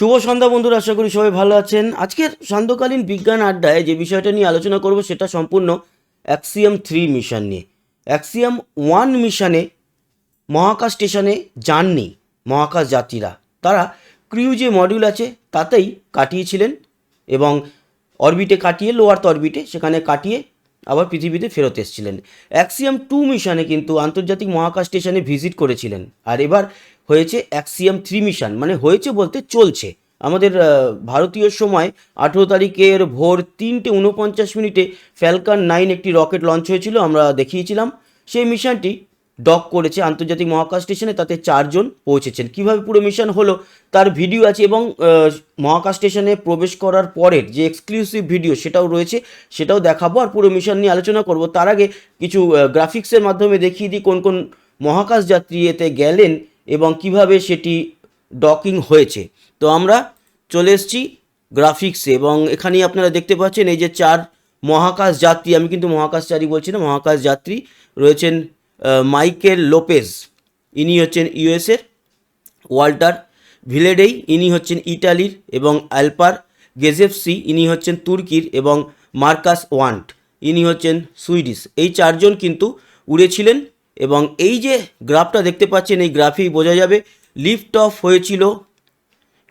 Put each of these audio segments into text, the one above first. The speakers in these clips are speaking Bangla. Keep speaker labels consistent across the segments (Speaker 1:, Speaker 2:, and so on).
Speaker 1: শুভ সন্ধ্যা বন্ধুরা, আশা করি সবাই ভালো আছেন। আজকের সান্ধ্যকালীন বিজ্ঞান আড্ডায় যে বিষয়টা নিয়ে আলোচনা করব সেটা সম্পূর্ণ অ্যাক্সিয়াম থ্রি মিশন নিয়ে। অ্যাক্সিয়াম ওয়ান মিশনে মহাকাশ স্টেশনে যাননি মহাকাশ যাত্রীরা। তারা ক্রিউ যে মডিউল আছে, তাতেই কাটিয়েছিলেন এবং অরবিটে কাটিয়ে লো আর্থ অরবিটে, সেখানে কাটিয়ে আবার পৃথিবীতে ফেরত এসেছিলেন। অ্যাক্সিয়াম টু মিশনে কিন্তু আন্তর্জাতিক মহাকাশ স্টেশনে ভিজিট করেছিলেন। আর এবার হয়েছে অ্যাক্সিয়াম থ্রি মিশন মানে হয়েছে বলতে চলছে। আমাদের ভারতীয় সময় আঠেরো তারিখের ভোর তিনটে উনপঞ্চাশ মিনিটে ফ্যালকান নাইন একটি রকেট লঞ্চ হয়েছিল, আমরা দেখিয়েছিলাম। সেই মিশনটি ডক করেছে আন্তর্জাতিক মহাকাশ স্টেশনে তাতে চারজন পৌঁছেছেন। কীভাবে পুরো মিশন হলো, তার ভিডিও আছে এবং মহাকাশ স্টেশনে প্রবেশ করার পরের যে এক্সক্লুসিভ ভিডিও সেটাও রয়েছে, সেটাও দেখাবো আর পুরো মিশন নিয়ে আলোচনা করব। তার আগে কিছু গ্রাফিক্সের মাধ্যমে দেখিয়ে দিই কোন কোন মহাকাশ যাত্রী এতে গেলেন এবং কীভাবে সেটি ডকিং হয়েছে। তো আমরা চলে এসেছি গ্রাফিক্সে এবং এখানেই আপনারা দেখতে পাচ্ছেন এই যে চার মহাকাশ যাত্রী, আমি কিন্তু মহাকাশচারী বলছি না, মহাকাশ যাত্রী রয়েছেন মাইকেল লোপেজ, ইনি হচ্ছেন ইউএসের, ওয়াল্টার ভিলেডেই ইনি হচ্ছেন ইটালির এবং অ্যালপার গেজেফসি, ইনি হচ্ছেন তুর্কির এবং মার্কাস ওয়ান্ট, ইনি হচ্ছেন সুইডিশ। এই চারজন কিন্তু উড়েছিলেন এবং এই যে গ্রাফটা দেখতে পাচ্ছেন, এই গ্রাফেই বোঝা যাবে লিফট অফ হয়েছিল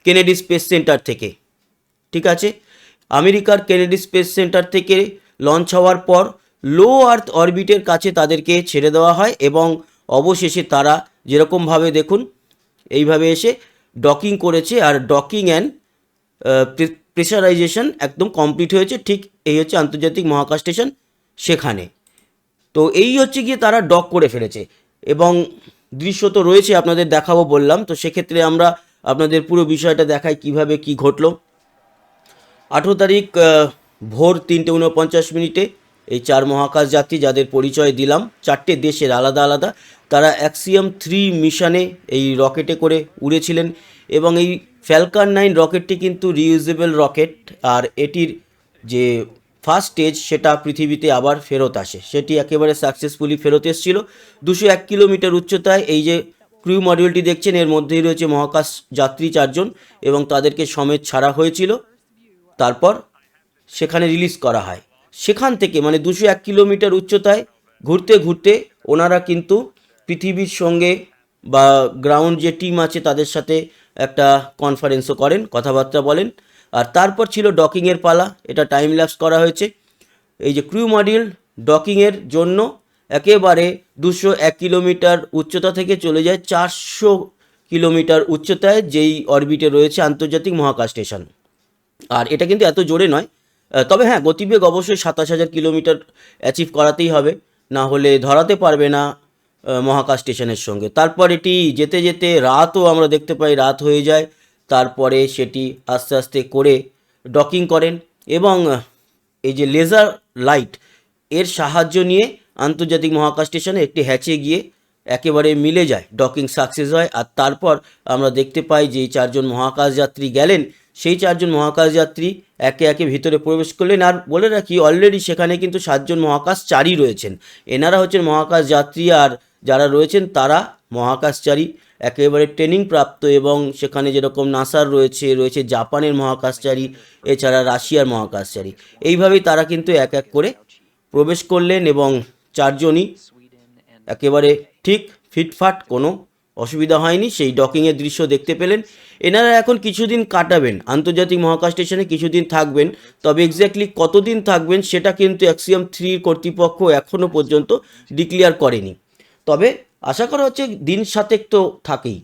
Speaker 1: কেনেডি স্পেস সেন্টার থেকে। ঠিক আছে? আমেরিকার কেনেডি স্পেস সেন্টার থেকে লঞ্চ হওয়ার পর লো আর্থ অরবিটের কাছে তাদেরকে ছেড়ে দেওয়া হয় এবং অবশেষে তারা যেরকমভাবে দেখুন, এইভাবে এসে ডকিং করেছে আর ডকিং অ্যান্ড প্রেশারাইজেশন একদম কমপ্লিট হয়েছে। ঠিক এই হচ্ছে আন্তর্জাতিক মহাকাশ স্টেশন সেখানে। তো এই হচ্ছে গিয়ে তারা ডক করে ফেলেছে এবং দৃশ্য তো রয়েছে, আপনাদের দেখাবো বললাম। তো সেক্ষেত্রে আমরা আপনাদের পুরো বিষয়টা দেখাই কীভাবে কি ঘটলো। আঠেরো তারিখ ভোর তিনটে উনপঞ্চাশ মিনিটে এই চার মহাকাশ যাত্রী যাদের পরিচয় দিলাম, চারটে দেশের আলাদা আলাদা, তারা অ্যাক্সিয়াম থ্রি মিশনে এই রকেটে করে উড়েছিলেন এবং এই ফ্যালকান নাইন রকেটটি কিন্তু রিউজেবল রকেট আর এটির যে ফার্স্ট স্টেজ সেটা পৃথিবীতে আবার ফেরত আসে। সেটি একেবারে সাকসেসফুলি ফেরত এসেছিল। দুশো এক কিলোমিটার উচ্চতায় এই যে ক্রিউ মডিউলটি দেখছেন, এর মধ্যেই রয়েছে মহাকাশ যাত্রী চারজন এবং তাদেরকে সমেত ছাড়া হয়েছিল। তারপর সেখানে রিলিজ করা হয়। সেখান থেকে মানে দুশো এক কিলোমিটার উচ্চতায় ঘুরতে ঘুরতে ওনারা কিন্তু পৃথিবীর সঙ্গে বা গ্রাউন্ড যে টিম আছে তাদের সাথে একটা কনফারেন্সও করেন, কথাবার্তা বলেন। আর তারপর ছিল ডকিংয়ের পালা, এটা টাইম ল্যাপস করা হয়েছে। এই যে ক্রিউ মডিউল ডকিংয়ের জন্য একেবারে দুশো এক কিলোমিটার উচ্চতা থেকে চলে যায়, চারশো কিলোমিটার উচ্চতায় যেই অরবিটে রয়েছে আন্তর্জাতিক মহাকাশ স্টেশন আর এটা কিন্তু এত জোরে নয় তবে হ্যাঁ গতিবেগ অবশ্যই সাতাশ হাজার কিলোমিটার অ্যাচিভ করাতেই হবে। না হলে ধরাতে পারবে না মহাকাশ স্টেশনের সঙ্গে। তারপর এটি যেতে যেতে রাতও আমরা দেখতে পাই, রাত হয়ে যায়। তারপরে সেটি আস্তে আস্তে করে ডকিং করেন এবং এই যে লেজার লাইটের সাহায্য নিয়ে আন্তর্জাতিক মহাকাশ স্টেশনে একটি হ্যাচে গিয়ে একেবারে মিলে যায় ডকিং সাকসেস হয়। আর তারপর আমরা দেখতে পাই যে চারজন মহাকাশ যাত্রী গেলেন। সেই চারজন মহাকাশ যাত্রী একে একে ভিতরে প্রবেশ করলেন। আর বলে রাখি অলরেডি সেখানে কিন্তু সাতজন মহাকাশচারী রয়েছেন। এনারা হচ্ছেন মহাকাশ যাত্রী আর যারা রয়েছেন তারা মহাকাশচারী। একেবারে ট্রেনিং প্রাপ্ত এবং সেখানে যেরকম নাসার রয়েছে রয়েছে জাপানের মহাকাশচারী, এছাড়া রাশিয়ার মহাকাশচারী। এইভাবেই তারা কিন্তু এক এক করে প্রবেশ করলেন এবং চারজনই একেবারে ঠিক ফিটফাট কোনো অসুবিধা হয়নি। সেই ডকিংয়ের দৃশ্য দেখতে পেলেন। এনারা এখন কিছুদিন কাটাবেন। আন্তর্জাতিক মহাকাশ স্টেশনে কিছুদিন থাকবেন। তবে এক্স্যাক্টলি কতদিন থাকবেন সেটা কিন্তু অ্যাক্সিয়াম থ্রি কর্তৃপক্ষ এখনও পর্যন্ত ডিক্লেয়ার করেনি। তবে আশা করা হচ্ছে দিন সাতেক তো থাকেই।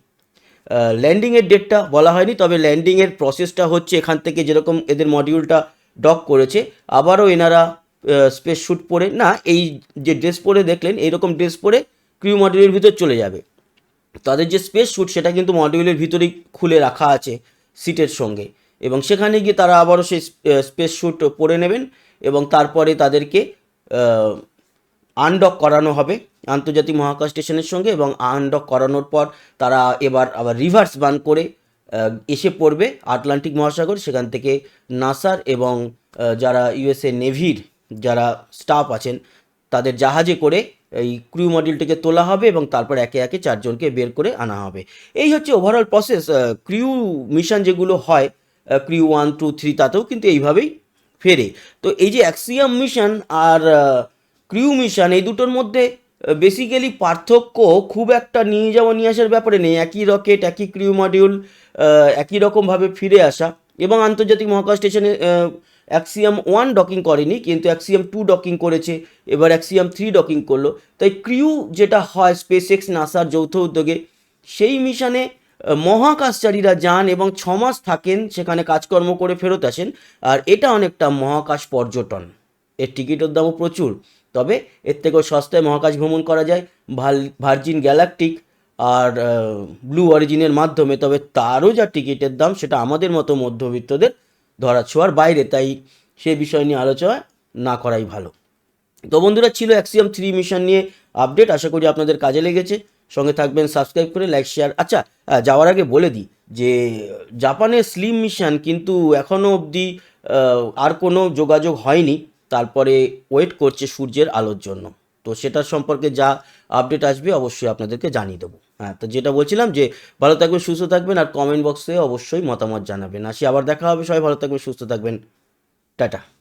Speaker 1: ল্যান্ডিংয়ের ডেটটা বলা হয়নি, তবে ল্যান্ডিংয়ের প্রসেসটা হচ্ছে এখান থেকে যেরকম এদের মডিউলটা ডক করেছে। আবারও এনারা স্পেস শ্যুট পরে না, এই যে ড্রেস পরে দেখলেন, এইরকম ড্রেস পরে ক্রিউ মডিউলের ভিতর চলে যাবে। তাদের যে স্পেস শ্যুট সেটা কিন্তু মডিউলের ভিতরেই খুলে রাখা আছে সিটের সঙ্গে। এবং সেখানে গিয়ে তারা আবারও সেই স্পেস শ্যুট পরে নেবেন এবং তারপরে তাদেরকে আনডক করানো হবে আন্তর্জাতিক মহাকাশ স্টেশনের সঙ্গে এবং আনডক করানোর পর তারা এবার আবার রিভার্স বান করে এসে পড়বে আটলান্টিক মহাসাগর, সেখান থেকে নাসার এবং যারা ইউএসএ নেভির যারা স্টাফ আছেন, তাদের জাহাজে করে এই ক্রিউ মডিউলটিকে তোলা হবে এবং তারপর একে একে চারজনকে বের করে আনা হবে। এই হচ্ছে ওভারঅল প্রসেস ক্রিউ মিশন যেগুলো হয় ক্রিউ ওয়ান টু থ্রি তাতেও কিন্তু এইভাবেই ফেরে। তো এই যে অ্যাক্সিয়াম মিশন আর ক্রিউ মিশন এই দুটোর মধ্যে বেসিক্যালি পার্থক্য খুব একটা নিয়ে যাওয়া, নিয়ে আসার ব্যাপারে নেই। একই রকেট একই ক্রিউ মডিউল একই রকমভাবে ফিরে আসা এবং আন্তর্জাতিক মহাকাশ স্টেশনে অ্যাক্সিয়াম ওয়ান ডকিং করেনি, কিন্তু অ্যাক্সিয়াম টু ডকিং করেছে, এবার অ্যাক্সিয়াম থ্রি ডকিং করল। তাই ক্রিউ যেটা হয় স্পেস এক্স নাসার যৌথ উদ্যোগে, সেই মিশনে মহাকাশচারীরা যান এবং ছ মাস থাকেন, সেখানে কাজকর্ম করে ফেরত আসেন, আর এটা অনেকটা মহাকাশ পর্যটন। এর টিকিটের দামও প্রচুর, তবে এর থেকেও সস্তায় মহাকাশ ভ্রমণ করা যায়, ভালো, ভার্জিন গ্যালাকটিক আর ব্লু অরিজিনের মাধ্যমে, তবে তারও যা টিকিটের দাম, সেটা আমাদের মতো মধ্যবিত্তদের ধরা ছোঁয়ার বাইরে, তাই সে বিষয় নিয়ে আলোচনা না করাই ভালো। তো বন্ধুরা, ছিল অ্যাক্সিয়াম থ্রি মিশন নিয়ে আপডেট আশা করি আপনাদের কাজে লেগেছে। সঙ্গে থাকবেন সাবস্ক্রাইব করে লাইক শেয়ার আচ্ছা যাওয়ার আগে বলে দিই যে, জাপানের স্লিম মিশন কিন্তু এখনও অবধি আর কোনো যোগাযোগ হয়নি। তারপরে ওয়েট করছে সূর্যের আলোর জন্য। তো সেটার সম্পর্কে যা আপডেট আসবে অবশ্যই আপনাদেরকে জানিয়ে দেবো। হ্যাঁ তো যেটা বলছিলাম যে ভালো থাকবেন, সুস্থ থাকবেন আর কমেন্ট বক্সে অবশ্যই মতামত জানাবেন। আসি, আবার দেখা হবে সবাই, ভালো থাকবেন, সুস্থ থাকবেন। টাটা।